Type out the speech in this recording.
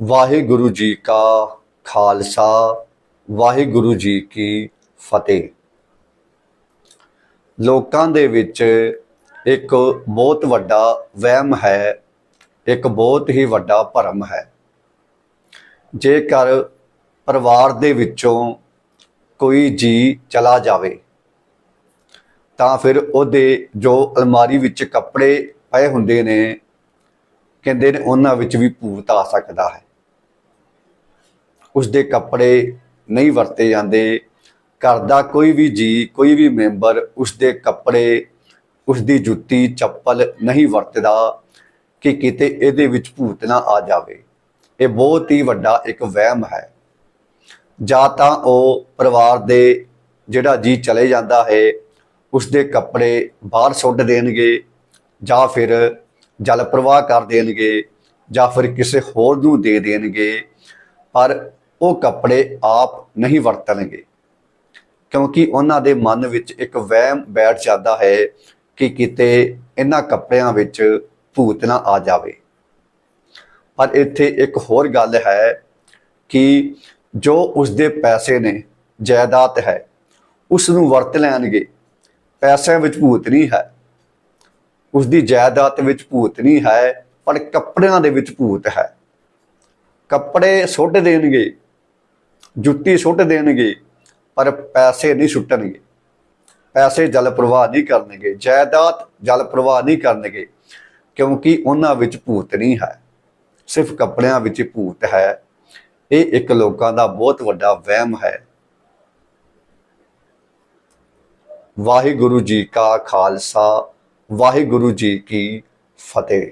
ਵਾਹਿਗੁਰੂ ਜੀ ਕਾ ਖਾਲਸਾ, ਵਾਹਿਗੁਰੂ ਜੀ ਕੀ ਫਤਿਹ। ਲੋਕਾਂ ਦੇ ਵਿੱਚ ਇੱਕ ਬਹੁਤ ਵੱਡਾ ਵਹਿਮ ਹੈ, ਇੱਕ ਬਹੁਤ ਹੀ ਵੱਡਾ ਭਰਮ ਹੈ। ਜੇਕਰ ਪਰਿਵਾਰ ਦੇ ਵਿੱਚੋਂ ਕੋਈ ਜੀ ਚਲਾ ਜਾਵੇ, ਤਾਂ ਫਿਰ ਉਹਦੇ ਜੋ ਅਲਮਾਰੀ ਵਿੱਚ ਕੱਪੜੇ ਪਏ ਹੁੰਦੇ ਨੇ ਕਹਿੰਦੇ ਨੇ ਉਹਨਾਂ ਵਿੱਚ ਵੀ ਭੂਤ ਆ ਸਕਦਾ ਹੈ। ਉਸ ਦੇ ਕੱਪੜੇ ਨਹੀਂ ਵਰਤੇ ਜਾਂਦੇ। ਘਰ ਦਾ ਕੋਈ ਵੀ ਜੀ, ਕੋਈ ਵੀ ਮੈਂਬਰ ਉਸ ਦੇ ਕੱਪੜੇ ਉਸ ਦੀ ਜੁੱਤੀ, ਚੱਪਲ ਨਹੀਂ ਵਰਤਦਾ ਕਿ ਕਿਤੇ ਇਹਦੇ ਵਿੱਚ ਭੂਤ ਨਾ ਆ ਜਾਵੇ। ਇਹ ਬਹੁਤ ਹੀ ਵੱਡਾ ਇੱਕ ਵਹਿਮ ਹੈ। ਜਾਂ ਤਾਂ ਉਹ ਪਰਿਵਾਰ ਦੇ ਜਿਹੜਾ ਜੀ ਚਲੇ ਜਾਂਦਾ ਹੈ ਉਸ ਦੇ ਕੱਪੜੇ ਬਾਹਰ ਸੁੱਟ ਦੇਣਗੇ ਜਾਂ ਫਿਰ ਜਲ ਪ੍ਰਵਾਹ ਕਰ ਦੇਣਗੇ ਜਾਂ ਫਿਰ ਕਿਸੇ ਹੋਰ ਨੂੰ ਦੇ ਦੇਣਗੇ, ਪਰ ਉਹ ਕੱਪੜੇ ਆਪ ਨਹੀਂ ਵਰਤਣਗੇ। ਕਿਉਂਕਿ ਉਹਨਾਂ ਦੇ ਮਨ ਵਿੱਚ ਇੱਕ ਵਹਿਮ ਬੈਠ ਜਾਂਦਾ ਹੈ ਕਿ ਕਿਤੇ ਇਹਨਾਂ ਕੱਪੜਿਆਂ ਵਿੱਚ ਭੂਤ ਨਾ ਆ ਜਾਵੇ। ਪਰ ਇੱਥੇ ਇੱਕ ਹੋਰ ਗੱਲ ਹੈ ਕਿ ਜੋ ਉਸਦੇ ਪੈਸੇ ਨੇ, ਜਾਇਦਾਦ ਹੈ ਉਸ ਨੂੰ ਵਰਤ ਲੈਣਗੇ। ਪੈਸਿਆਂ ਵਿੱਚ ਭੂਤ ਨਹੀਂ ਹੈ। ਉਸ ਦੀ ਜਾਇਦਾਦ ਵਿੱਚ ਭੂਤ ਨਹੀਂ ਹੈ, ਪਰ ਕੱਪੜਿਆਂ ਦੇ ਵਿੱਚ ਭੂਤ ਹੈ। ਕੱਪੜੇ ਸੁੱਟ ਦੇਣਗੇ, ਜੁੱਤੀ ਸੁੱਟ ਦੇਣਗੇ, ਪਰ ਪੈਸੇ ਨਹੀਂ ਸੁੱਟਣਗੇ। ਪੈਸੇ ਜਲ ਪ੍ਰਵਾਹ ਨਹੀਂ ਕਰਨਗੇ, ਜਾਇਦਾਦ ਜਲ ਪ੍ਰਵਾਹ ਨਹੀਂ ਕਰਨਗੇ, ਕਿਉਂਕਿ ਉਹਨਾਂ ਵਿੱਚ ਭੂਤ ਨਹੀਂ ਹੈ। ਸਿਰਫ ਕੱਪੜਿਆਂ ਵਿੱਚ ਭੂਤ ਹੈ। ਇਹ ਇੱਕ ਲੋਕਾਂ ਦਾ ਬਹੁਤ ਵੱਡਾ ਵਹਿਮ ਹੈ। ਵਾਹਿਗੁਰੂ ਜੀ ਕਾ ਖਾਲਸਾ ਵਾਹਿਗੁਰੂ ਜੀ ਕੀ ਫਤਿਹ।